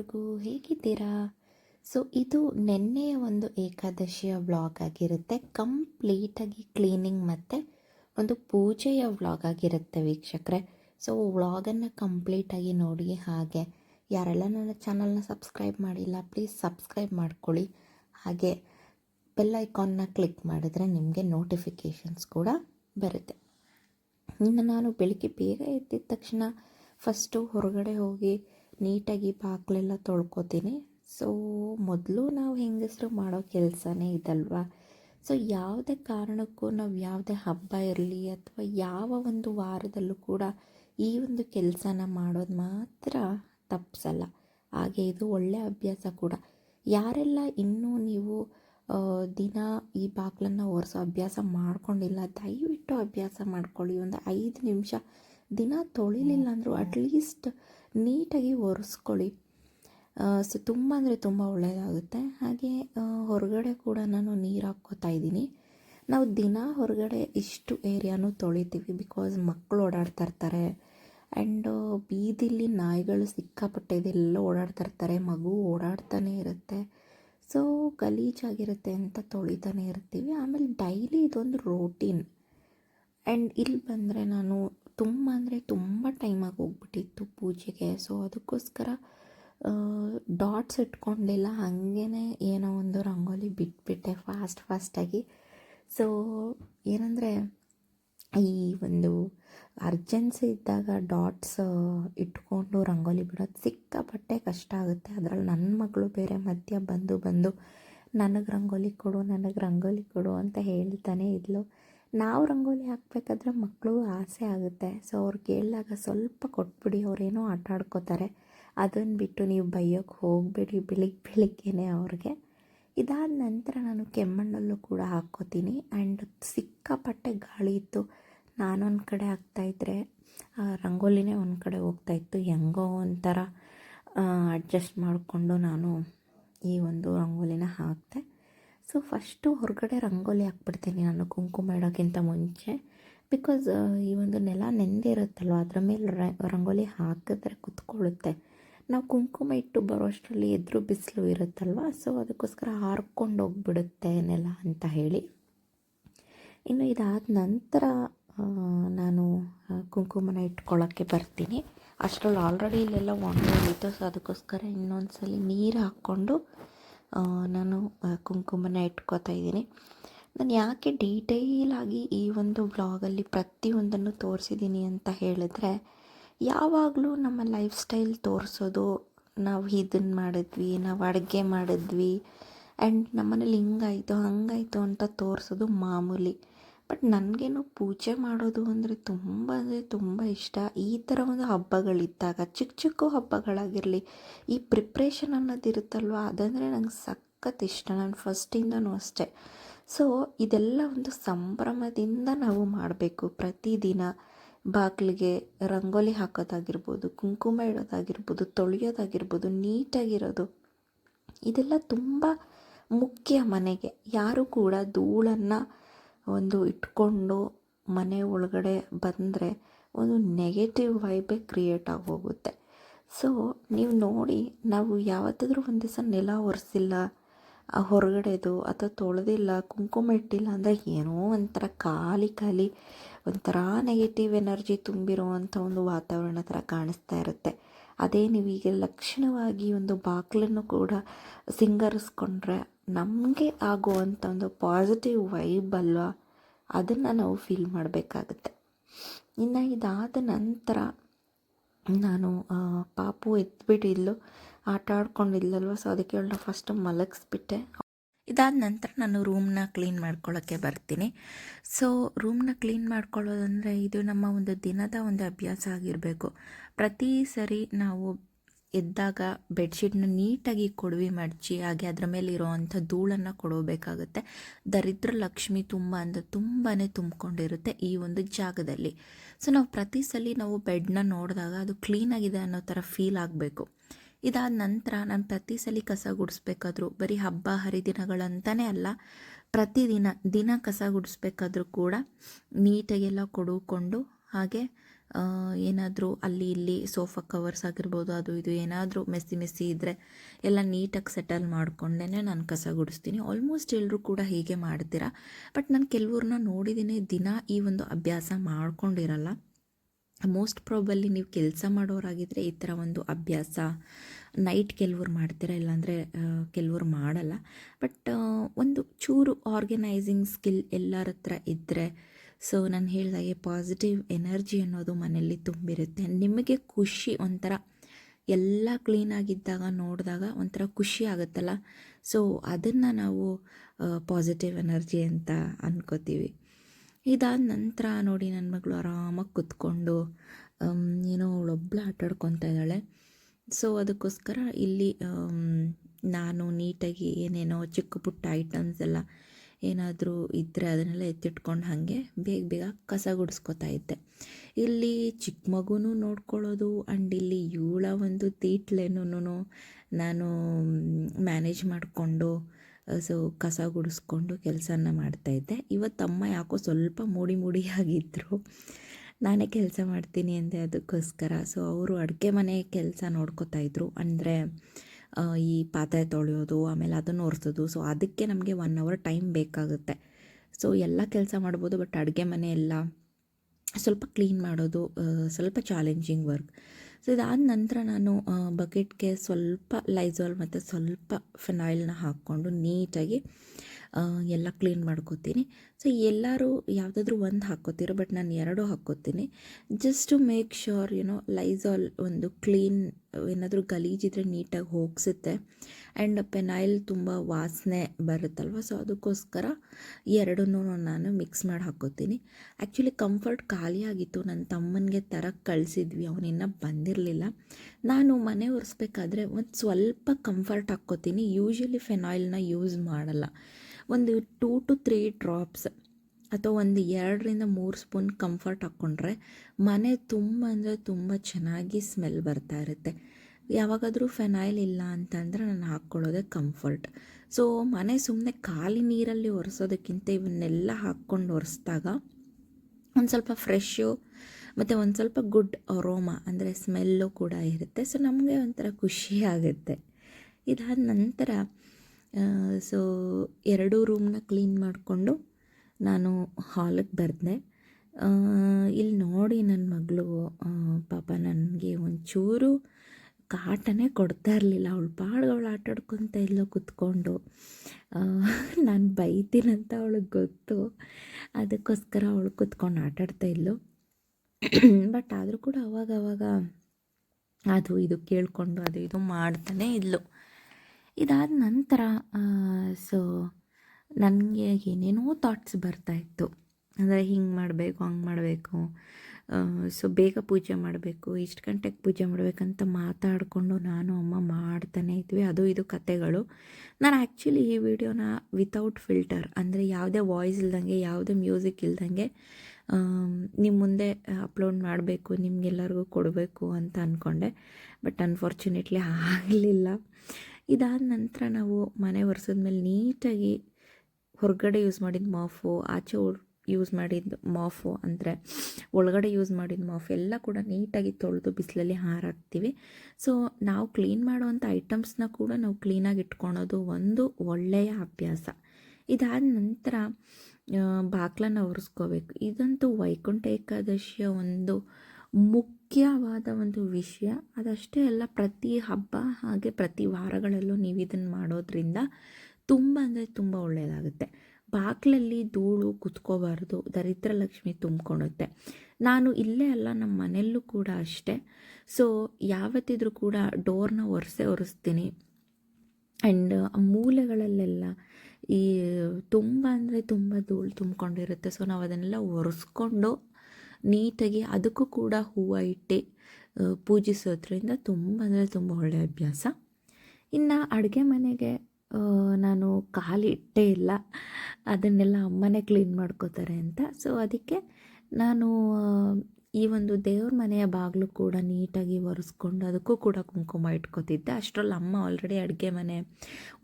ಎಲ್ರಿಗೂ ಹೇಗಿದ್ದೀರಾ? ಸೊ ಇದು ನಿನ್ನೆಯ ಒಂದು ಏಕಾದಶಿಯ ವ್ಲಾಗ್ ಆಗಿರುತ್ತೆ. ಕಂಪ್ಲೀಟಾಗಿ ಕ್ಲೀನಿಂಗ್ ಮತ್ತು ಒಂದು ಪೂಜೆಯ ವ್ಲಾಗ್ ಆಗಿರುತ್ತೆ ವೀಕ್ಷಕರೇ. ಸೊ ವ್ಲಾಗನ್ನು ಕಂಪ್ಲೀಟಾಗಿ ನೋಡಿ ಹಾಗೆ. ಯಾರೆಲ್ಲ ನನ್ನ ಚಾನಲ್ನ ಸಬ್ಸ್ಕ್ರೈಬ್ ಮಾಡಿಲ್ಲ ಪ್ಲೀಸ್ ಸಬ್ಸ್ಕ್ರೈಬ್ ಮಾಡ್ಕೊಳ್ಳಿ. ಹಾಗೆ ಬೆಲ್ ಐಕಾನ್ನ ಕ್ಲಿಕ್ ಮಾಡಿದ್ರೆ ನಿಮಗೆ ನೋಟಿಫಿಕೇಷನ್ಸ್ ಕೂಡ ಬರುತ್ತೆ. ಇನ್ನು ನಾನು ಬೆಳಿಗ್ಗೆ ಬೇಗ ಎದ್ದಿದ ತಕ್ಷಣ ಫಸ್ಟು ಹೊರಗಡೆ ಹೋಗಿ ನೀಟಾಗಿ ಬಾಗಿಲೆಲ್ಲ ತೊಳ್ಕೊತೀನಿ. ಸೊ ಮೊದಲು ನಾವು ಹೆಂಗಸರು ಮಾಡೋ ಕೆಲಸನೇ ಇದಲ್ವಾ? ಸೊ ಯಾವುದೇ ಕಾರಣಕ್ಕೂ ನಾವು ಯಾವುದೇ ಹಬ್ಬ ಇರಲಿ ಅಥವಾ ಯಾವ ಒಂದು ವಾರದಲ್ಲೂ ಕೂಡ ಈ ಒಂದು ಕೆಲಸನ ಮಾಡೋದು ಮಾತ್ರ ತಪ್ಪಿಸಲ್ಲ ಹಾಗೆ ಇದು ಒಳ್ಳೆಯ ಅಭ್ಯಾಸ ಕೂಡ. ಯಾರೆಲ್ಲ ಇನ್ನೂ ನೀವು ದಿನ ಈ ಬಾಗಿಲನ್ನು ಒರೆಸೋ ಅಭ್ಯಾಸ ಮಾಡ್ಕೊಂಡಿಲ್ಲ ದಯವಿಟ್ಟು ಅಭ್ಯಾಸ ಮಾಡ್ಕೊಳ್ಳಿ. ಒಂದು ಐದು ನಿಮಿಷ ದಿನ ತೊಳಿಲಿಲ್ಲ ಅಂದರೂ ಅಟ್ಲೀಸ್ಟ್ ನೀಟಾಗಿ ಒರೆಸ್ಕೊಳ್ಳಿ. ಸೊ, ತುಂಬ ಅಂದರೆ ತುಂಬ ಒಳ್ಳೆಯದಾಗುತ್ತೆ ಹಾಗೆ ಹೊರಗಡೆ ಕೂಡ ನಾನು ನೀರು ಹಾಕ್ಕೋತಾ ಇದ್ದೀನಿ. ನಾವು ದಿನ ಹೊರಗಡೆ ಇಷ್ಟು ಏರಿಯಾನು ತೊಳಿತೀವಿ. ಬಿಕಾಸ್ ಮಕ್ಕಳು ಓಡಾಡ್ತಾ ಇರ್ತಾರೆ. ಆ್ಯಂಡ್ ಬೀದಿಲಿ ನಾಯಿಗಳು ಸಿಕ್ಕಾಪಟ್ಟೆ ಇದೆಲ್ಲ ಓಡಾಡ್ತಾ ಇರ್ತಾರೆ. ಮಗು ಓಡಾಡ್ತಾನೆ ಇರುತ್ತೆ. ಸೊ ಗಲೀಜಾಗಿರುತ್ತೆ ಅಂತ ತೊಳಿತಾನೆ ಇರ್ತೀವಿ. ಆಮೇಲೆ ಡೈಲಿ ಇದೊಂದು ರೋಟೀನ್ ಆ್ಯಂಡ್ ಇಲ್ಲಿ ಬಂದರೆ ನಾನು ತುಂಬ ಅಂದರೆ ತುಂಬ ಟೈಮಾಗಿ ಹೋಗ್ಬಿಟ್ಟಿತ್ತು ಪೂಜೆಗೆ. ಸೊ ಅದಕ್ಕೋಸ್ಕರ ಡಾಟ್ಸ್ ಇಟ್ಕೊಂಡಿಲ್ಲ. ಹಾಗೇ ಏನೋ ಒಂದು ರಂಗೋಲಿ ಬಿಟ್ಬಿಟ್ಟೆ ಫಾಸ್ಟ್ ಫಾಸ್ಟಾಗಿ ಸೊ ಏನಂದರೆ, ಈ ಒಂದು ಅರ್ಜೆನ್ಸಿ ಇದ್ದಾಗ ಡಾಟ್ಸ್ ಇಟ್ಕೊಂಡು ರಂಗೋಲಿ ಬಿಡೋದು ಸಿಕ್ಕಾಪಟ್ಟೆ ಕಷ್ಟ ಆಗುತ್ತೆ. ಅದರಲ್ಲಿ ನನ್ನ ಮಗಳು ಬೇರೆ ಮಧ್ಯ ಬಂದು ಬಂದು, ನನಗೆ ರಂಗೋಲಿ ಕೊಡು, ನನಗೆ ರಂಗೋಲಿ ಕೊಡು ಅಂತ ಹೇಳ್ತಾನೆ ಇದ್ಲು. ನಾವು ರಂಗೋಲಿ ಹಾಕಬೇಕಾದ್ರೆ ಮಕ್ಕಳು ಆಸೆ ಆಗುತ್ತೆ. ಸೊ ಅವ್ರು ಕೇಳಿದಾಗ ಸ್ವಲ್ಪ ಕೊಟ್ಬಿಡಿ, ಅವರೇನೋ ಆಟ ಆಡ್ಕೋತಾರೆ. ಅದನ್ನು ಬಿಟ್ಟು ನೀವು ಬೈಯೋಕ್ಕೆ ಹೋಗಬೇಡಿ ಬೆಳಿಗ್ಗೆ ಬೆಳಿಗ್ಗೆನೆ ಅವ್ರಿಗೆ. ಇದಾದ ನಂತರ ನಾನು ಕೆಮ್ಮಣ್ಣಲ್ಲೂ ಕೂಡ ಹಾಕ್ಕೋತೀನಿ. ಆ್ಯಂಡ್ ಸಿಕ್ಕಾಪಟ್ಟೆ ಗಾಳಿ ಇತ್ತು. ನಾನೊಂದು ಕಡೆ ಹಾಕ್ತಾಯಿದ್ರೆ ರಂಗೋಲಿನೇ ಒಂದು ಕಡೆ ಹೋಗ್ತಾಯಿತ್ತು ಹೆಂಗೋ ಒಂಥರ ಅಡ್ಜಸ್ಟ್ ಮಾಡಿಕೊಂಡು ನಾನು ಈ ಒಂದು ರಂಗೋಲಿನ ಹಾಕಿದೆ. ಸೊ ಫಸ್ಟು ಹೊರಗಡೆ ರಂಗೋಲಿ ಹಾಕ್ಬಿಡ್ತೀನಿ ನಾನು ಕುಂಕುಮ ಇಡೋಕ್ಕಿಂತ ಮುಂಚೆ. ಬಿಕಾಸ್ ಈ ಒಂದು ನೆಲ ನೆಂದಿರುತ್ತಲ್ವ ಅದರ ಮೇಲೆ ರಂಗೋಲಿ ಹಾಕಿದ್ರೆ ಕುತ್ಕೊಳ್ಳುತ್ತೆ. ನಾವು ಕುಂಕುಮ ಇಟ್ಟು ಬರೋಷ್ಟರಲ್ಲಿ ಎದುರು ಬಿಸಿಲು ಇರುತ್ತಲ್ವ ಸೊ ಅದಕ್ಕೋಸ್ಕರ ಹಾರ್ಕೊಂಡು ಹೋಗ್ಬಿಡುತ್ತೆ ನೆಲ ಅಂತ ಹೇಳಿ. ಇನ್ನು ಇದಾದ ನಂತರ ನಾನು ಕುಂಕುಮನ ಇಟ್ಕೊಳ್ಳೋಕ್ಕೆ ಬರ್ತೀನಿ. ಅಷ್ಟರಲ್ಲಿ ಆಲ್ರೆಡಿ ಇಲ್ಲೆಲ್ಲ ಒಣಗೋಗಿತ್ತು ಸೊ ಅದಕ್ಕೋಸ್ಕರ ಇನ್ನೊಂದು ಸಲ ನೀರು ಹಾಕ್ಕೊಂಡು ನಾನು ಕುಂಕುಮನ ಇಟ್ಕೋತಾ ಇದ್ದೀನಿ. ನಾನು ಯಾಕೆ ಡೀಟೇಲಾಗಿ ಈ ಒಂದು ಬ್ಲಾಗಲ್ಲಿ ಪ್ರತಿಯೊಂದನ್ನು ತೋರಿಸಿದ್ದೀನಿ ಅಂತ ಹೇಳಿದ್ರೆ, ಯಾವಾಗಲೂ ನಮ್ಮ ಲೈಫ್ ಸ್ಟೈಲ್ ತೋರಿಸೋದು ನಾವು ಇದನ್ನು ಮಾಡಿದ್ವಿ, ನಾವು ಅಡುಗೆ ಮಾಡಿದ್ವಿ ಆ್ಯಂಡ್ ನಮ್ಮನೇಲಿ ಹಿಂಗಾಯಿತು, ಹಂಗಾಯಿತು ಅಂತ ತೋರಿಸೋದು ಮಾಮೂಲಿ. ಬಟ್ ನನಗೇನು ಪೂಜೆ ಮಾಡೋದು ಅಂದರೆ ತುಂಬ ಅಂದರೆ ತುಂಬ ಇಷ್ಟ. ಈ ಥರ ಒಂದು ಹಬ್ಬಗಳಿದ್ದಾಗ, ಚಿಕ್ಕ ಚಿಕ್ಕ ಹಬ್ಬಗಳಾಗಿರಲಿ, ಈ ಪ್ರಿಪ್ರೇಷನ್ ಅನ್ನೋದಿರುತ್ತಲ್ವ ಅದಂದರೆ ನಂಗೆ ಸಖತ್ ಇಷ್ಟ. ನಾನು ಫಸ್ಟಿಂದನೂ ಅಷ್ಟೇ. ಸೊ ಇದೆಲ್ಲ ಒಂದು ಸಂಭ್ರಮದಿಂದ ನಾವು ಮಾಡಬೇಕು. ಪ್ರತಿದಿನ ಬಾಗಿಲಿಗೆ ರಂಗೋಲಿ ಹಾಕೋದಾಗಿರ್ಬೋದು, ಕುಂಕುಮ ಇಡೋದಾಗಿರ್ಬೋದು, ತೊಳೆಯೋದಾಗಿರ್ಬೋದು, ನೀಟಾಗಿರೋದು. ಇದೆಲ್ಲ ತುಂಬ ಮುಖ್ಯ ಮನೆಗೆ. ಯಾರು ಕೂಡ ಧೂಳನ್ನು ಒಂದು ಇಟ್ಕೊಂಡು ಮನೆ ಒಳಗಡೆ ಬಂದರೆ ಒಂದು ನೆಗೆಟಿವ್ ವೈಬೇ ಕ್ರಿಯೇಟ್ ಆಗೋಗುತ್ತೆ. ಸೊ ನೀವು ನೋಡಿ, ನಾವು ಯಾವತ್ತಾದರೂ ಒಂದು ದಿವಸ ನೆಲ ಒರೆಸಿಲ್ಲ ಹೊರಗಡೆದು ಅಥವಾ ತೊಳೆದಿಲ್ಲ, ಕುಂಕುಮ ಇಟ್ಟಿಲ್ಲ ಅಂದರೆ ಏನೋ ಒಂಥರ ಖಾಲಿ ಖಾಲಿ ಒಂಥರ ನೆಗೆಟಿವ್ ಎನರ್ಜಿ ತುಂಬಿರುವಂಥ ಒಂದು ವಾತಾವರಣ ಥರ ಕಾಣಿಸ್ತಾ ಇರುತ್ತೆ. ಅದೇ ನೀವೀಗ ಲಕ್ಷಣವಾಗಿ ಒಂದು ಬಾಗಿಲನ್ನು ಕೂಡ ಸಿಂಗರಿಸ್ಕೊಂಡ್ರೆ ನಮಗೆ ಆಗುವಂಥ ಒಂದು ಪಾಸಿಟಿವ್ ವೈಬ್ ಅಲ್ವಾ? ಅದನ್ನು ನಾವು ಫೀಲ್ ಮಾಡಬೇಕಾಗತ್ತೆ. ಇನ್ನು ಇದಾದ ನಂತರ ನಾನು ಪಾಪು ಎದ್ಬಿಟ್ಟಿದ್ಲು ಆಟ ಆಡ್ಕೊಂಡಿದ್ಲಲ್ವ? ಸೊ ಅದಕ್ಕೆ ಅವಳನ್ನ ಫಸ್ಟ್ ಮಲಗಿಸ್ಬಿಟ್ಟೆ. ಇದಾದ ನಂತರ ನಾನು ರೂಮ್ನ ಕ್ಲೀನ್ ಮಾಡ್ಕೊಳ್ಳೋಕ್ಕೆ ಬರ್ತೀನಿ. ಸೊ ರೂಮ್ನ ಕ್ಲೀನ್ ಮಾಡ್ಕೊಳ್ಳೋದಂದರೆ ಇದು ನಮ್ಮ ಒಂದು ದಿನದ ಒಂದು ಅಭ್ಯಾಸ ಆಗಿರಬೇಕು. ಪ್ರತಿ ಸರಿ ನಾವು ಎದ್ದಾಗ ಬೆಡ್ಶೀಟ್ನ ನೀಟಾಗಿ ಕೊಡವಿ ಮಡಚಿ ಹಾಗೆ ಅದರ ಮೇಲೆ ಇರೋವಂಥ ಧೂಳನ್ನು ಕೊಡಬೇಕಾಗುತ್ತೆ. ದರಿದ್ರ ಲಕ್ಷ್ಮಿ ತುಂಬ ಅಂದರೆ ತುಂಬಾ ತುಂಬಿಕೊಂಡಿರುತ್ತೆ ಈ ಒಂದು ಜಾಗದಲ್ಲಿ. ಸೊ ನಾವು ಪ್ರತಿ ಸಲ ನಾವು ಬೆಡ್ನ ನೋಡಿದಾಗ ಅದು ಕ್ಲೀನಾಗಿದೆ ಅನ್ನೋ ಥರ ಫೀಲ್ ಆಗಬೇಕು. ಇದಾದ ನಂತರ ನಾನು ಪ್ರತಿ ಸಲ ಕಸ ಗುಡಿಸ್ಬೇಕಾದ್ರೂ, ಬರೀ ಹಬ್ಬ ಹರಿದಿನಗಳಂತಲೇ ಅಲ್ಲ, ಪ್ರತಿದಿನ ದಿನ ಕಸ ಗುಡಿಸ್ಬೇಕಾದ್ರೂ ಕೂಡ ನೀಟಾಗೆಲ್ಲ ಕೊಡುಕೊಂಡು ಹಾಗೆ ಏನಾದರೂ ಅಲ್ಲಿ ಇಲ್ಲಿ ಸೋಫಾ ಕವರ್ಸ್ ಆಗಿರ್ಬೋದು, ಅದು ಇದು ಏನಾದರೂ ಮೆಸ್ಸಿ ಮೆಸ್ಸಿ ಇದ್ದರೆ ಎಲ್ಲ ನೀಟಾಗಿ ಸೆಟಲ್ ಮಾಡಿಕೊಂಡೇ ನಾನು ಕಸ ಗುಡಿಸ್ತೀನಿ. ಆಲ್ಮೋಸ್ಟ್ ಎಲ್ಲರೂ ಕೂಡ ಹೀಗೆ ಮಾಡ್ತೀರಾ. ಬಟ್ ನಾನು ಕೆಲವ್ರನ್ನ ನೋಡಿದ್ದೀನಿ ದಿನ ಈ ಒಂದು ಅಭ್ಯಾಸ ಮಾಡ್ಕೊಂಡಿರಲ್ಲ. ಮೋಸ್ಟ್ ಪ್ರಾಬಲಿ ನೀವು ಕೆಲಸ ಮಾಡೋರಾಗಿದ್ದರೆ ಈ ಥರ ಒಂದು ಅಭ್ಯಾಸ ನೈಟ್ ಕೆಲವ್ರು ಮಾಡ್ತೀರಾ, ಇಲ್ಲಾಂದರೆ ಕೆಲವ್ರು ಮಾಡಲ್ಲ. ಬಟ್ ಒಂದು ಚೂರು ಆರ್ಗನೈಸಿಂಗ್ ಸ್ಕಿಲ್ ಎಲ್ಲರ ಹತ್ರ ಇದ್ದರೆ ಸೊ ನಾನು ಹೇಳಿದಾಗೆ ಪಾಸಿಟಿವ್ ಎನರ್ಜಿ ಅನ್ನೋದು ಮನೆಯಲ್ಲಿ ತುಂಬಿರುತ್ತೆ. ನಿಮಗೆ ಖುಷಿ ಒಂಥರ ಎಲ್ಲ ಕ್ಲೀನಾಗಿದ್ದಾಗ ನೋಡಿದಾಗ ಒಂಥರ ಖುಷಿ ಆಗುತ್ತಲ್ಲ? ಸೊ ಅದನ್ನು ನಾವು ಪಾಸಿಟಿವ್ ಎನರ್ಜಿ ಅಂತ ಅಂದ್ಕೋತೀವಿ ಇದಾದ ನಂತರ ನೋಡಿ ನನ್ನ ಮಗಳು ಆರಾಮಾಗಿ ಕುತ್ಕೊಂಡು ಏನೋ ಅವಳೊಬ್ಳು ಆಟಾಡ್ಕೊತಾ ಇದ್ದಾಳೆ. ಸೊ ಅದಕ್ಕೋಸ್ಕರ ಇಲ್ಲಿ ನಾನು ನೀಟಾಗಿ ಏನೇನೋ ಚಿಕ್ಕ ಪುಟ್ಟ ಐಟಮ್ಸ್ ಎಲ್ಲ ಏನಾದರೂ ಇದ್ದರೆ ಅದನ್ನೆಲ್ಲ ಎತ್ತಿಟ್ಕೊಂಡು ಹಾಗೆ ಬೇಗ ಬೇಗ ಕಸ ಗುಡಿಸ್ಕೊತಾ ಇದ್ದೆ. ಇಲ್ಲಿ ಚಿಕ್ಕ ಮಗುನೂ ನೋಡ್ಕೊಳ್ಳೋದು ಆ್ಯಂಡ್ ಇಲ್ಲಿ ಇವಳ ಒಂದು ತೀಟ್ಲೇನೂ ನಾನು ಮ್ಯಾನೇಜ್ ಮಾಡಿಕೊಂಡು ಸೊ ಕಸ ಗುಡಿಸ್ಕೊಂಡು ಕೆಲಸನ ಮಾಡ್ತಾಯಿದ್ದೆ ಇವತ್ತಮ್ಮ ಯಾಕೋ ಸ್ವಲ್ಪ ಮೂಡಿ ಮೂಡಿಯಾಗಿದ್ದರು ನಾನೇ ಕೆಲಸ ಮಾಡ್ತೀನಿ ಅಂದೆ ಅದಕ್ಕೋಸ್ಕರ. ಸೊ ಅವರು ಅಡುಗೆ ಮನೆ ಕೆಲಸ ನೋಡ್ಕೋತಾ ಇದ್ರು. ಅಂದರೆ ಈ ಪಾತ್ರೆ ತೊಳೆಯೋದು, ಆಮೇಲೆ ಅದನ್ನು ಒರೆಸೋದು. ಸೊ ಅದಕ್ಕೆ ನಮಗೆ ಒನ್ ಅವರ್ ಟೈಮ್ ಬೇಕಾಗುತ್ತೆ. ಸೊ ಎಲ್ಲ ಕೆಲಸ ಮಾಡ್ಬೋದು ಬಟ್ ಅಡುಗೆ ಮನೆ ಎಲ್ಲ ಸ್ವಲ್ಪ ಕ್ಲೀನ್ ಮಾಡೋದು ಸ್ವಲ್ಪ ಚಾಲೆಂಜಿಂಗ್ ವರ್ಕ್ ಸೊ ಇದಾದ ನಂತರ ನಾನು ಬಕೆಟ್ಗೆ ಸ್ವಲ್ಪ ಲೈಝಾಲ್ ಮತ್ತು ಸ್ವಲ್ಪ ಫಿನಾಯಿಲ್ನ ಹಾಕ್ಕೊಂಡು ನೀಟಾಗಿ ಎಲ್ಲ ಕ್ಲೀನ್ ಮಾಡ್ಕೋತೀನಿ. ಸೊ ಎಲ್ಲರೂ ಯಾವುದಾದ್ರೂ ಒಂದು ಹಾಕ್ಕೋತೀರೋ ಬಟ್ ನಾನು ಎರಡು ಹಾಕ್ಕೋತೀನಿ. Just to make sure you know Lizol ಒಂದು ಕ್ಲೀನ್ ಏನಾದರೂ ಗಲೀಜಿದ್ರೆ ನೀಟಾಗಿ ಹೋಗಿಸುತ್ತೆ. ಆ್ಯಂಡ್ ಪೆನಾಯಿಲ್ ತುಂಬ ವಾಸನೆ ಬರುತ್ತಲ್ವ? ಸೊ ಅದಕ್ಕೋಸ್ಕರ ಎರಡನ್ನೂ ನಾನು ಮಿಕ್ಸ್ ಮಾಡಿ ಹಾಕ್ಕೋತೀನಿ. ಆ್ಯಕ್ಚುಲಿ ಕಂಫರ್ಟ್ ಖಾಲಿಯಾಗಿತ್ತು ನನ್ನ ತಮ್ಮನಿಗೆ ತರಕ್ಕೆ ಕಳಿಸಿದ್ವಿ. ಅವನಿನ್ನ ಬಂದಿರಲಿಲ್ಲ. ನಾನು ಮನೆ ಒರೆಸ್ಬೇಕಾದ್ರೆ ಒಂದು ಸ್ವಲ್ಪ ಕಂಫರ್ಟ್ ಹಾಕ್ಕೋತೀನಿ. ಯೂಶ್ವಲಿ ಫೆನಾಯಿಲ್ನ ಯೂಸ್ ಮಾಡಲ್ಲ. ಒಂದು ಟೂ ಟು ತ್ರೀ ಡ್ರಾಪ್ಸ್ ಅಥವಾ ಒಂದು ಎರಡರಿಂದ ಮೂರು ಸ್ಪೂನ್ ಕಂಫರ್ಟ್ ಹಾಕ್ಕೊಂಡ್ರೆ ಮನೆ ತುಂಬ ಅಂದರೆ ತುಂಬ ಚೆನ್ನಾಗಿ ಸ್ಮೆಲ್ ಬರ್ತಾ ಇರುತ್ತೆ. ಯಾವಾಗಾದರೂ ಫೆನಾಯ್ಲ್ ಇಲ್ಲ ಅಂತಂದರೆ ನಾನು ಹಾಕ್ಕೊಳ್ಳೋದೇ ಕಂಫರ್ಟ್. ಸೊ, ಮನೆ ಸುಮ್ಮನೆ ಖಾಲಿ ನೀರಲ್ಲಿ ಒರೆಸೋದಕ್ಕಿಂತ ಇವನ್ನೆಲ್ಲ ಹಾಕ್ಕೊಂಡು ಒರೆಸ್ದಾಗ ಒಂದು ಸ್ವಲ್ಪ ಫ್ರೆಶ್ಶು ಮತ್ತು ಒಂದು ಸ್ವಲ್ಪ ಗುಡ್ ಅರೋಮಾ ಅಂದರೆ ಸ್ಮೆಲ್ಲು ಕೂಡ ಇರುತ್ತೆ. ಸೊ, ನಮಗೆ ಒಂಥರ ಖುಷಿ ಆಗುತ್ತೆ. ಇದಾದ ನಂತರ ಸೊ ಎರಡೂ ರೂಮ್ನ ಕ್ಲೀನ್ ಮಾಡಿಕೊಂಡು ನಾನು ಹಾಲಿಗೆ ಬರೆದೆ. ಇಲ್ಲಿ ನೋಡಿ ನನ್ನ ಮಗಳು ಪಾಪ ನನಗೆ ಒಂಚೂರು ಕಾಟನೇ ಕೊಡ್ತಾ ಇರಲಿಲ್ಲ. ಅವಳು ಪಾಡ್ಗಳು ಆಟಾಡ್ಕೊತ ಇಲ್ಲೋ ಕುತ್ಕೊಂಡು ನಾನು ಬೈತೀನಂತ ಅವಳಿಗೆ ಗೊತ್ತು. ಅದಕ್ಕೋಸ್ಕರ ಅವಳು ಕುತ್ಕೊಂಡು ಆಟಾಡ್ತಾ ಇದ್ಲು. ಬಟ್ ಆದರೂ ಕೂಡ ಅವಾಗ ಅವಾಗ ಅದು ಇದು ಕೇಳಿಕೊಂಡು ಅದು ಇದು ಮಾಡ್ತಾನೆ ಇದ್ಲು. ಇದಾದ ನಂತರ ಸೊ ನನಗೆ ಏನೇನೋ ಥಾಟ್ಸ್ ಬರ್ತಾಯಿತ್ತು ಅಂದರೆ ಹಿಂಗೆ ಮಾಡಬೇಕು, ಹಂಗೆ ಮಾಡಬೇಕು ಸೊ ಬೇಗ ಪೂಜೆ ಮಾಡಬೇಕು, ಇಷ್ಟು ಗಂಟೆಗೆ ಪೂಜೆ ಮಾಡಬೇಕಂತ ಮಾತಾಡಿಕೊಂಡು ನಾನು ಅಮ್ಮ ಮಾಡ್ತಾನೆ ಇದ್ವಿ. ಅದು ಇದು ಕತೆಗಳು. ನಾನು ಆ್ಯಕ್ಚುಲಿ ಈ ವಿಡಿಯೋನ ವಿತೌಟ್ ಫಿಲ್ಟರ್ ಅಂದರೆ ಯಾವುದೇ ವಾಯ್ಸ್ ಇಲ್ದಂಗೆ, ಯಾವುದೇ ಮ್ಯೂಸಿಕ್ ಇಲ್ದಂಗೆ ನಿಮ್ಮ ಮುಂದೆ ಅಪ್ಲೋಡ್ ಮಾಡಬೇಕು, ನಿಮಗೆಲ್ಲರಿಗೂ ಕೊಡಬೇಕು ಅಂತ ಅಂದ್ಕೊಂಡೆ ಬಟ್ ಅನ್ಫಾರ್ಚುನೇಟ್ಲಿ ಆಗಲಿಲ್ಲ. ಇದಾದ ನಂತರ ನಾವು ಮನೆ ಒರೆಸಿದ್ಮೇಲೆ ನೀಟಾಗಿ ಹೊರಗಡೆ ಯೂಸ್ ಮಾಡಿದ ಮಾಫು, ಆಚೆ ಯೂಸ್ ಮಾಡಿದ ಮಾಫು ಅಂದರೆ ಒಳಗಡೆ ಯೂಸ್ ಮಾಡಿದ ಮಾಫ್ ಎಲ್ಲ ಕೂಡ ನೀಟಾಗಿ ತೊಳೆದು ಬಿಸಿಲಲ್ಲಿ ಹಾರಾಕ್ತೀವಿ ಸೊ ನಾವು ಕ್ಲೀನ್ ಮಾಡುವಂಥ ಐಟಮ್ಸ್ನ ಕೂಡ ನಾವು ಕ್ಲೀನಾಗಿ ಇಟ್ಕೊಳೋದು ಒಂದು ಒಳ್ಳೆಯ ಅಭ್ಯಾಸ. ಇದಾದ ನಂತರ ಬಾಗ್ಲನ್ನ ಒರೆಸ್ಕೋಬೇಕು. ಇದಂತೂ ವೈಕುಂಠ ಏಕಾದಶಿಯ ಒಂದು ಮುಖ್ಯವಾದ ಒಂದು ವಿಷಯ, ಅದಷ್ಟೇ ಅಲ್ಲ, ಪ್ರತಿ ಹಬ್ಬ ಹಾಗೆ ಪ್ರತಿ ವಾರಗಳಲ್ಲೂ ನೀವು ಇದನ್ನು ಮಾಡೋದ್ರಿಂದ ತುಂಬ ಅಂದರೆ ತುಂಬ ಒಳ್ಳೆಯದಾಗುತ್ತೆ ಬಾಗಿಲಲ್ಲಿ ಧೂಳು ಕುತ್ಕೋಬಾರ್ದು, ದರಿದ್ರ ಲಕ್ಷ್ಮಿ ತುಂಬಿಕೊಳ್ಳುತ್ತೆ. ನಾನು ಇಲ್ಲೇ ಅಲ್ಲ ನಮ್ಮ ಮನೆಯಲ್ಲೂ ಕೂಡ ಅಷ್ಟೇ. ಸೊ ಯಾವತ್ತಿದ್ರೂ ಕೂಡ ಡೋರ್ನ ಒರೆಸೆ ಒರೆಸ್ತೀನಿ. ಆ್ಯಂಡ್ ಮೂಲೆಗಳಲ್ಲೆಲ್ಲ ಈ ತುಂಬ ಅಂದರೆ ತುಂಬ ಧೂಳು ತುಂಬಿಕೊಂಡಿರುತ್ತೆ. ಸೊ ನಾವು ಅದನ್ನೆಲ್ಲ ಒರೆಸ್ಕೊಂಡು ನೀಟಾಗಿ ಅದಕ್ಕೂ ಕೂಡ ಹೂವು ಇಟ್ಟೆ ಪೂಜಿಸೋದ್ರಿಂದ ತುಂಬ, ಅಂದರೆ ತುಂಬ ಒಳ್ಳೆಯ ಅಭ್ಯಾಸ. ಇನ್ನು ಅಡುಗೆ ಮನೆಗೆ ನಾನು ಕಾಲಿಟ್ಟೇ ಇಲ್ಲ. ಅದನ್ನೆಲ್ಲ ಅಮ್ಮನೇ ಕ್ಲೀನ್ ಮಾಡ್ಕೋತಾರೆ ಅಂತ. ಸೊ ಅದಕ್ಕೆ ನಾನು ಈ ಒಂದು ದೇವ್ರ ಮನೆಯ ಬಾಗಿಲು ಕೂಡ ನೀಟಾಗಿ ಒರೆಸ್ಕೊಂಡು ಅದಕ್ಕೂ ಕೂಡ ಕುಂಕುಮ ಇಟ್ಕೋತಿದ್ದೆ. ಅಷ್ಟರಲ್ಲಿ ಅಮ್ಮ ಆಲ್ರೆಡಿ ಅಡುಗೆ ಮನೆ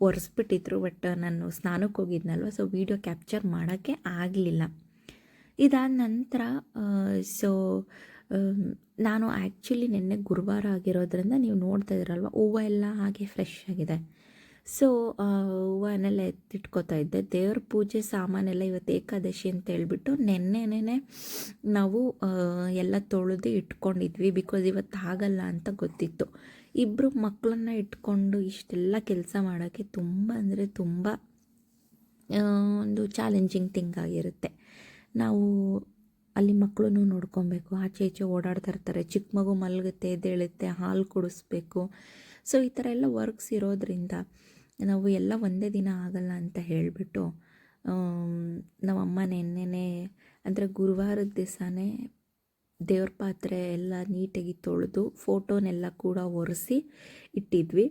ಒರೆಸ್ಬಿಟ್ಟಿದ್ರು ಬಟ್ ನಾನು ಸ್ನಾನಕ್ಕೆ ಹೋಗಿದ್ನಲ್ವ ಸೊ ವೀಡಿಯೋ ಕ್ಯಾಪ್ಚರ್ ಮಾಡೋಕ್ಕೆ ಆಗಲಿಲ್ಲ. ಇದಾದ ನಂತರ ಸೊ ನಾನು ಆ್ಯಕ್ಚುಲಿ ನಿನ್ನೆ ಗುರುವಾರ ಆಗಿರೋದ್ರಿಂದ ನೀವು ನೋಡ್ತಾ ಇದ್ದೀರಲ್ವ ಹೂವು ಎಲ್ಲ ಹಾಗೆ ಫ್ರೆಶ್ ಆಗಿದೆ. ಸೊ ಹೂವನ್ನೆಲ್ಲ ಎತ್ತಿಟ್ಕೋತಾ ಇದ್ದೆ. ದೇವ್ರ ಪೂಜೆ ಸಾಮಾನೆಲ್ಲ ಇವತ್ತು ಏಕಾದಶಿ ಅಂತ ಹೇಳ್ಬಿಟ್ಟು ನೆನ್ನೆನೇ ನಾವು ಎಲ್ಲ ತೊಳೆದು ಇಟ್ಕೊಂಡಿದ್ವಿ ಬಿಕಾಸ್ ಇವತ್ತು ಆಗಲ್ಲ ಅಂತ ಗೊತ್ತಿತ್ತು. ಇಬ್ಬರು ಮಕ್ಕಳನ್ನ ಇಟ್ಕೊಂಡು ಇಷ್ಟೆಲ್ಲ ಕೆಲಸ ಮಾಡೋಕ್ಕೆ ತುಂಬ ಅಂದರೆ ತುಂಬ ಒಂದು ಚಾಲೆಂಜಿಂಗ್ ಥಿಂಗ್ ಆಗಿರುತ್ತೆ. ನಾವು ಅಲ್ಲಿ ಮಕ್ಕಳನ್ನು ನೋಡ್ಕೊಬೇಕು. ಆಚೆ ಈಚೆ ಓಡಾಡ್ತಾ ಇರ್ತಾರೆ. ಚಿಕ್ಕ ಮಗು ಮಲಗುತ್ತೆ, ಎದ್ದೇಳುತ್ತೆ, ಹಾಲು ಕುಡಿಸ್ಬೇಕು. ಸೊ ಈ ಥರ ಎಲ್ಲ ವರ್ಕ್ಸ್ ಇರೋದ್ರಿಂದ ನಾವು ಎಲ್ಲ ಒಂದೇ ದಿನ ಆಗಲ್ಲ ಅಂತ ಹೇಳಿಬಿಟ್ಟು ನಮ್ಮ ಅಮ್ಮ ನೆನ್ನೆನೇ, ಅಂದರೆ ಗುರುವಾರದ ದಿವಸನೇ ದೇವ್ರ ಪಾತ್ರೆ ಎಲ್ಲ ನೀಟಾಗಿ ತೊಳೆದು ಫೋಟೋನೆಲ್ಲ ಕೂಡ ಒರೆಸಿ ಇಟ್ಟಿದ್ವಿ.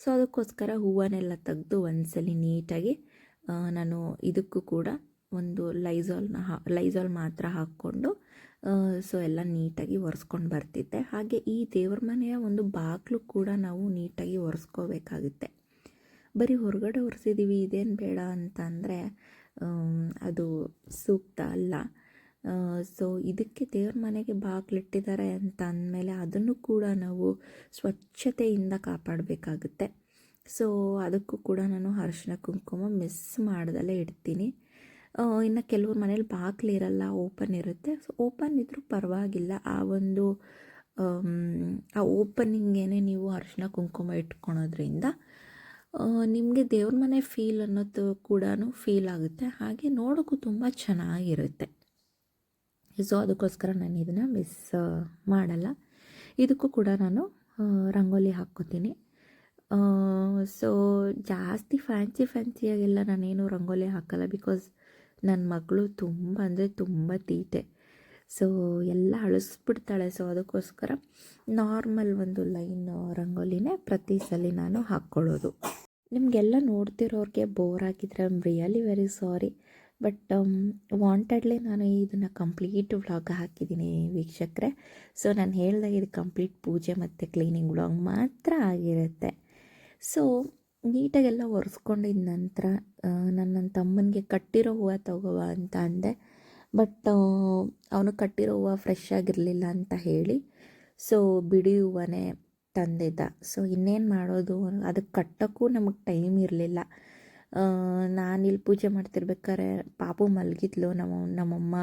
ಸೊ ಅದಕ್ಕೋಸ್ಕರ ಹೂವನ್ನೆಲ್ಲ ತೆಗೆದು ಒಂದ್ಸಲಿ ನೀಟಾಗಿ ನಾನು ಇದಕ್ಕೂ ಕೂಡ ಒಂದು ಲೈಝಾಲ್ನ ಹಾ ಲೈಝಾಲ್ ಮಾತ್ರ ಹಾಕ್ಕೊಂಡು ಸೊ ಎಲ್ಲ ನೀಟಾಗಿ ಒರೆಸ್ಕೊಂಡು ಬರ್ತಿದ್ದೆ ಹಾಗೆ ಈ ದೇವ್ರ ಮನೆಯ ಒಂದು ಬಾಗಿಲು ಕೂಡ ನಾವು ನೀಟಾಗಿ ಒರೆಸ್ಕೋಬೇಕಾಗುತ್ತೆ. ಬರೀ ಹೊರಗಡೆ ಒರೆಸಿದ್ದೀವಿ ಇದೇನು ಬೇಡ ಅಂತ ಅಂದರೆ ಅದು ಸೂಕ್ತ ಅಲ್ಲ. ಸೊ ಇದಕ್ಕೆ ದೇವ್ರ ಮನೆಗೆ ಬಾಗಿಲಿಟ್ಟಿದ್ದಾರೆ ಅಂತ ಅಂದಮೇಲೆ ಅದನ್ನು ಕೂಡ ನಾವು ಸ್ವಚ್ಛತೆಯಿಂದ ಕಾಪಾಡಬೇಕಾಗುತ್ತೆ. ಸೊ ಅದಕ್ಕೂ ಕೂಡ ನಾನು ಅರಿಶಿನ ಕುಂಕುಮ ಮಿಸ್ ಮಾಡ್ದಲೇ ಇಡ್ತೀನಿ. ಇನ್ನು ಕೆಲವ್ರ ಮನೇಲಿ ಬಾಗಿಲು ಇರಲ್ಲ, ಓಪನ್ ಇರುತ್ತೆ. ಸೊ ಓಪನ್ ಇದ್ದರೂ ಪರವಾಗಿಲ್ಲ. ಆ ಒಂದು ಆ ಓಪನಿಂಗೇನೆ ನೀವು ಅರಿಶಿನ ಕುಂಕುಮ ಇಟ್ಕೊಳೋದ್ರಿಂದ ನಿಮಗೆ ದೇವ್ರ ಮನೆ ಫೀಲ್ ಅನ್ನೋದು ಕೂಡ ಫೀಲ್ ಆಗುತ್ತೆ. ಹಾಗೆ ನೋಡೋಕ್ಕೂ ತುಂಬ ಚೆನ್ನಾಗಿರುತ್ತೆ. ಸೊ ಅದಕ್ಕೋಸ್ಕರ ನಾನು ಇದನ್ನು ಮಿಸ್ ಮಾಡಲ್ಲ. ಇದಕ್ಕೂ ಕೂಡ ನಾನು ರಂಗೋಲಿ ಹಾಕ್ಕೋತೀನಿ. ಸೊ ಜಾಸ್ತಿ ಫ್ಯಾನ್ಸಿ ಫ್ಯಾನ್ಸಿಯಾಗೆಲ್ಲ ನಾನೇನು ರಂಗೋಲಿ ಹಾಕಲ್ಲ ಬಿಕಾಸ್ ನನ್ನ ಮಗಳು ತುಂಬ ಅಂದರೆ ತುಂಬ ತೀಟೆ. ಸೊ ಎಲ್ಲ ಅಳಿಸ್ಬಿಡ್ತಾಳೆ. ಸೊ ಅದಕ್ಕೋಸ್ಕರ ನಾರ್ಮಲ್ ಒಂದು ಲೈನ್ ರಂಗೋಲಿನೇ ಪ್ರತಿ ಸಲ ನಾನು ಹಾಕ್ಕೊಳ್ಳೋದು. ನಿಮಗೆಲ್ಲ ನೋಡ್ತಿರೋರಿಗೆ ಬೋರ್ ಆಗಿದ್ರೆ I'm really very sorry but wantedly ನಾನು ಇದನ್ನು ಕಂಪ್ಲೀಟ್ ವ್ಲಾಗ್ ಹಾಕಿದ್ದೀನಿ ವೀಕ್ಷಕರೇ. ಸೊ ನಾನು ಹೇಳ್ದಾಗ ಇದು ಕಂಪ್ಲೀಟ್ ಪೂಜೆ ಮತ್ತು ಕ್ಲೀನಿಂಗ್ ವ್ಲಾಗ್ ಮಾತ್ರ ಆಗಿರುತ್ತೆ. ಸೊ ನೀಟಾಗೆಲ್ಲ ಒರೆಸ್ಕೊಂಡಿದ್ದ ನಂತರ ನಾನು ನನ್ನ ತಮ್ಮನಿಗೆ ಕಟ್ಟಿರೋ ಹೂವು ತಗೋವ ಅಂತ ಅಂದೆ. ಬಟ್ ಅವನು ಕಟ್ಟಿರೋ ಹೂವು ಫ್ರೆಶ್ ಆಗಿರಲಿಲ್ಲ ಅಂತ ಹೇಳಿ, ಸೊ ಬಿಡಿ ಹೂವನೇ ತಂದಿದ್ದ. ಸೊ ಇನ್ನೇನು ಮಾಡೋದು ಅದು ಕಟ್ಟೋಕ್ಕೂ ನಮಗೆ ಟೈಮ್ ಇರಲಿಲ್ಲ. ನಾನಿಲ್ಲಿ ಪೂಜೆ ಮಾಡ್ತಿರ್ಬೇಕಾದ್ರೆ ಪಾಪು ಮಲಗಿದ್ಲು, ನಮ್ಮ, ನಮ್ಮಮ್ಮ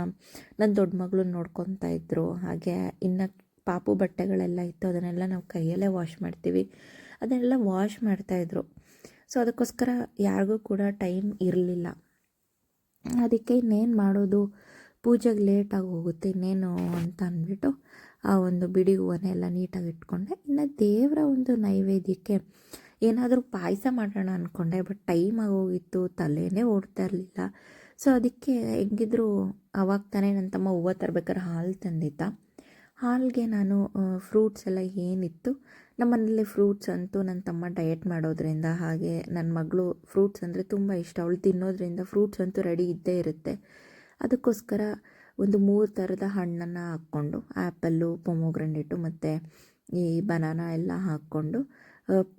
ನನ್ನ ದೊಡ್ಡ ಮಗಳು ನೋಡ್ಕೊತಾ ಇದ್ದರು ಹಾಗೆ ಇನ್ನು ಪಾಪು ಬಟ್ಟೆಗಳೆಲ್ಲ ಇತ್ತು, ಅದನ್ನೆಲ್ಲ ನಾವು ಕೈಯಲ್ಲೇ ವಾಶ್ ಮಾಡ್ತೀವಿ. ಅದನ್ನೆಲ್ಲ ವಾಶ್ ಮಾಡ್ತಾಯಿದ್ರು ಸೊ ಅದಕ್ಕೋಸ್ಕರ ಯಾರಿಗೂ ಕೂಡ ಟೈಮ್ ಇರಲಿಲ್ಲ. ಅದಕ್ಕೆ ಇನ್ನೇನು ಮಾಡೋದು? ಪೂಜೆಗೆ ಲೇಟಾಗಿ ಹೋಗುತ್ತೆ ಇನ್ನೇನು ಅಂತ ಅಂದ್ಬಿಟ್ಟು ಆ ಒಂದು ಬಿಡಿ ಹೂವನ್ನೆಲ್ಲ ನೀಟಾಗಿ ಇಟ್ಕೊಂಡೆ. ಇನ್ನು ದೇವರ ಒಂದು ನೈವೇದ್ಯಕ್ಕೆ ಏನಾದರೂ ಪಾಯಸ ಮಾಡೋಣ ಅಂದ್ಕೊಂಡೆ ಬಟ್ ಟೈಮ್ ಆಗೋಗಿತ್ತು ತಲೆನೇ ಓಡ್ತಾ ಇರಲಿಲ್ಲ. ಸೊ ಅದಕ್ಕೆ ಹೆಂಗಿದ್ರು ಅವಾಗ ತಾನೇ ನನ್ನ ತಮ್ಮ ಹೂವು ತರ್ಬೇಕಾದ್ರೆ ಹಾಲು ತಂದಿದ್ದ. ಹಾಲಿಗೆ ನಾನು ಫ್ರೂಟ್ಸ್ ಎಲ್ಲ ಏನಿತ್ತು? ನಮ್ಮ ಮನೇಲಿ ಫ್ರೂಟ್ಸ್ ಅಂತೂ ನನ್ನ ತಮ್ಮ ಡಯಟ್ ಮಾಡೋದ್ರಿಂದ ಹಾಗೆ ನನ್ನ ಮಗಳು ಫ್ರೂಟ್ಸ್ ಅಂದರೆ ತುಂಬ ಇಷ್ಟ. ಅವಳು ತಿನ್ನೋದ್ರಿಂದ ಫ್ರೂಟ್ಸ್ ಅಂತೂ ರೆಡಿ ಇದ್ದೇ ಇರುತ್ತೆ. ಅದಕ್ಕೋಸ್ಕರ ಒಂದು ಮೂರು ಥರದ ಹಣ್ಣನ್ನು ಹಾಕ್ಕೊಂಡು ಆ್ಯಪಲ್ಲು ಪೊಮೊಗ್ರೆನೇಟು ಮತ್ತು ಈ ಬನಾನಾ ಎಲ್ಲ ಹಾಕ್ಕೊಂಡು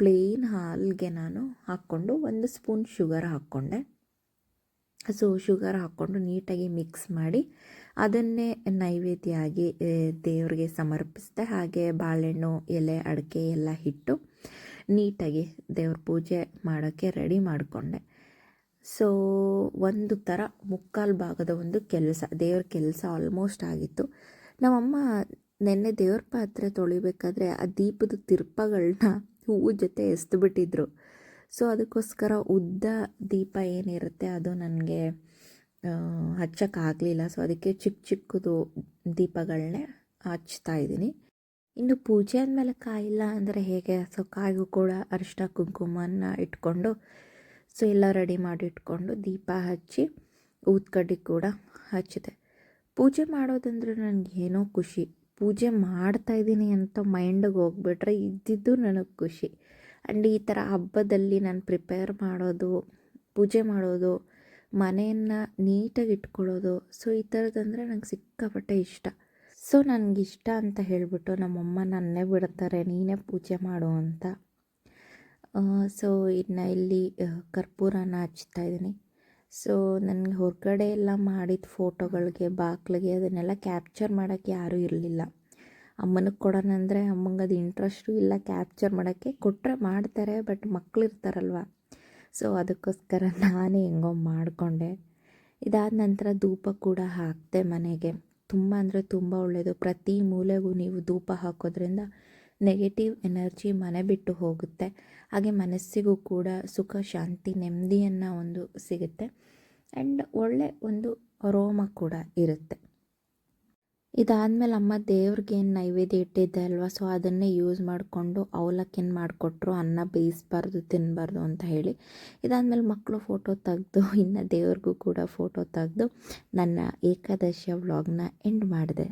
ಪ್ಲೇನ್ ಹಾಲಿಗೆ ನಾನು ಹಾಕ್ಕೊಂಡು ಒಂದು ಸ್ಪೂನ್ ಶುಗರ್ ಹಾಕ್ಕೊಂಡೆ. ಸೊ ಶುಗರ್ ಹಾಕ್ಕೊಂಡು ನೀಟಾಗಿ ಮಿಕ್ಸ್ ಮಾಡಿ ಅದನ್ನೇ ನೈವೇದ್ಯ ಆಗಿ ದೇವರಿಗೆ ಸಮರ್ಪಿಸಿದೆ ಹಾಗೆ ಬಾಳೆಹಣ್ಣು, ಎಲೆ, ಅಡಿಕೆ ಎಲ್ಲ ಇಟ್ಟು ನೀಟಾಗಿ ದೇವ್ರ ಪೂಜೆ ಮಾಡೋಕ್ಕೆ ರೆಡಿ ಮಾಡಿಕೊಂಡೆ. ಸೊ, ಒಂದು ಥರ ಮುಕ್ಕಾಲು ಭಾಗದ ಒಂದು ಕೆಲಸ, ದೇವ್ರ ಕೆಲಸ ಆಲ್ಮೋಸ್ಟ್ ಆಗಿತ್ತು. ನಮ್ಮಮ್ಮ ನೆನ್ನೆ ದೇವ್ರ ಪಾತ್ರೆ ತೊಳಿಬೇಕಾದ್ರೆ ಆ ದೀಪದ ತಿರ್ಪಗಳನ್ನ ಹೂವು ಜೊತೆ ಎಸ್ದು ಬಿಟ್ಟಿದ್ರು ಸೊ, ಅದಕ್ಕೋಸ್ಕರ ಉದ್ದ ದೀಪ ಏನಿರುತ್ತೆ ಅದು ನನಗೆ ಹಚ್ಚೋಕ್ಕಾಗಲಿಲ್ಲ. ಸೊ ಅದಕ್ಕೆ ಚಿಕ್ಕ ಚಿಕ್ಕದು ದೀಪಗಳನ್ನೇ ಹಚ್ತಾ ಇದ್ದೀನಿ. ಇನ್ನು ಪೂಜೆ ಅಂದಮೇಲೆ ಕಾಯಿಲ್ಲ ಅಂದರೆ ಹೇಗೆ? ಸೊ ಕಾಯಿಗೂ ಕೂಡ ಅರಿಶಿನ ಕುಂಕುಮನ ಇಟ್ಕೊಂಡು ಸೊ ಎಲ್ಲ ರೆಡಿ ಮಾಡಿ ಇಟ್ಕೊಂಡು ದೀಪ ಹಚ್ಚಿ ಊದ್ಕಡ್ಡಿ ಕೂಡ ಹಚ್ಚಿದೆ. ಪೂಜೆ ಮಾಡೋದಂದ್ರೆ ನನಗೆ ಏನೋ ಖುಷಿ. ಪೂಜೆ ಮಾಡ್ತಾ ಇದ್ದೀನಿ ಅಂತ ಮೈಂಡಿಗೆ ಹೋಗ್ಬಿಟ್ರೆ ಇದ್ದಿದ್ದು ನನಗೆ ಖುಷಿ. ಆ್ಯಂಡ್ ಈ ಥರ ಹಬ್ಬದಲ್ಲಿ ನಾನು ಪ್ರಿಪೇರ್ ಮಾಡೋದು, ಪೂಜೆ ಮಾಡೋದು ಮನೆಯನ್ನು ನೀಟಾಗಿ ಇಟ್ಕೊಳ್ಳೋದು. ಸೊ ಈ ಥರದಂದರೆ ನಂಗೆ ಸಿಕ್ಕಾಪಟ್ಟೆ ಇಷ್ಟ. ಸೊ ಇಷ್ಟ ಅಂತ ಹೇಳಿಬಿಟ್ಟು ನಮ್ಮಮ್ಮ ನನ್ನೇ ಬಿಡ್ತಾರೆ, ನೀನೇ ಪೂಜೆ ಮಾಡು ಅಂತ. ಸೊ ಇನ್ನು ಇಲ್ಲಿ ಕರ್ಪೂರನ ಹಚ್ತಾ ಇದ್ದೀನಿ. ಸೊ ನನಗೆ ಹೊರಗಡೆ ಎಲ್ಲ ಮಾಡಿದ ಫೋಟೋಗಳಿಗೆ, ಬಾಕ್ಲಿಗೆ ಅದನ್ನೆಲ್ಲ ಕ್ಯಾಪ್ಚರ್ ಮಾಡೋಕ್ಕೆ ಯಾರೂ ಇರಲಿಲ್ಲ. ಅಮ್ಮನಿಗೆ ಕೊಡೋಣ ಅಂದರೆ ಅಮ್ಮಂಗೆ ಅದು ಇಂಟ್ರೆಸ್ಟು ಇಲ್ಲ ಕ್ಯಾಪ್ಚರ್ ಮಾಡೋಕ್ಕೆ. ಕೊಟ್ಟರೆ ಮಾಡ್ತಾರೆ ಬಟ್ ಮಕ್ಳು ಇರ್ತಾರಲ್ವ ಸೊ ಅದಕ್ಕೋಸ್ಕರ ನಾನೇ ಹೆಂಗೋ ಮಾಡಿಕೊಂಡೆ. ಇದಾದ ನಂತರ ಧೂಪ ಕೂಡ ಹಾಕಿದೆ ಮನೆಗೆ. ತುಂಬ ಅಂದರೆ ತುಂಬ ಒಳ್ಳೆಯದು ಪ್ರತಿ ಮೂಲೆಗೂ ನೀವು ಧೂಪ ಹಾಕೋದ್ರಿಂದ ನೆಗೆಟಿವ್ ಎನರ್ಜಿ ಮನೆ ಬಿಟ್ಟು ಹೋಗುತ್ತೆ. ಹಾಗೆ ಮನಸ್ಸಿಗೂ ಕೂಡ ಸುಖ, ಶಾಂತಿ, ನೆಮ್ಮದಿಯನ್ನು ಒಂದು ಸಿಗುತ್ತೆ. ಆ್ಯಂಡ್ ಒಳ್ಳೆ ಒಂದು ರೋಮ ಕೂಡ ಇರುತ್ತೆ. ಇದಾದಮೇಲೆ ಅಮ್ಮ ದೇವ್ರಿಗೆ ಏನು ನೈವೇದ್ಯ ಇಟ್ಟಿದ್ದೆ ಅಲ್ವಾ? ಸೊ ಅದನ್ನೇ ಯೂಸ್ ಮಾಡಿಕೊಂಡು ಅವಲಕ್ಕಿನ ಮಾಡಿಕೊಟ್ರು, ಅನ್ನ ಬೇಯಿಸ್ಬಾರ್ದು ತಿನ್ನಬಾರ್ದು ಅಂತ ಹೇಳಿ ಇದಾದಮೇಲೆ ಮಕ್ಕಳು ಫೋಟೋ ತೆಗೆದು, ಇನ್ನು ದೇವ್ರಿಗೂ ಕೂಡ ಫೋಟೋ ತೆಗೆದು ನನ್ನ ಏಕಾದಶಿಯ ವ್ಲಾಗ್ನ ಎಂಡ್ ಮಾಡಿದೆ.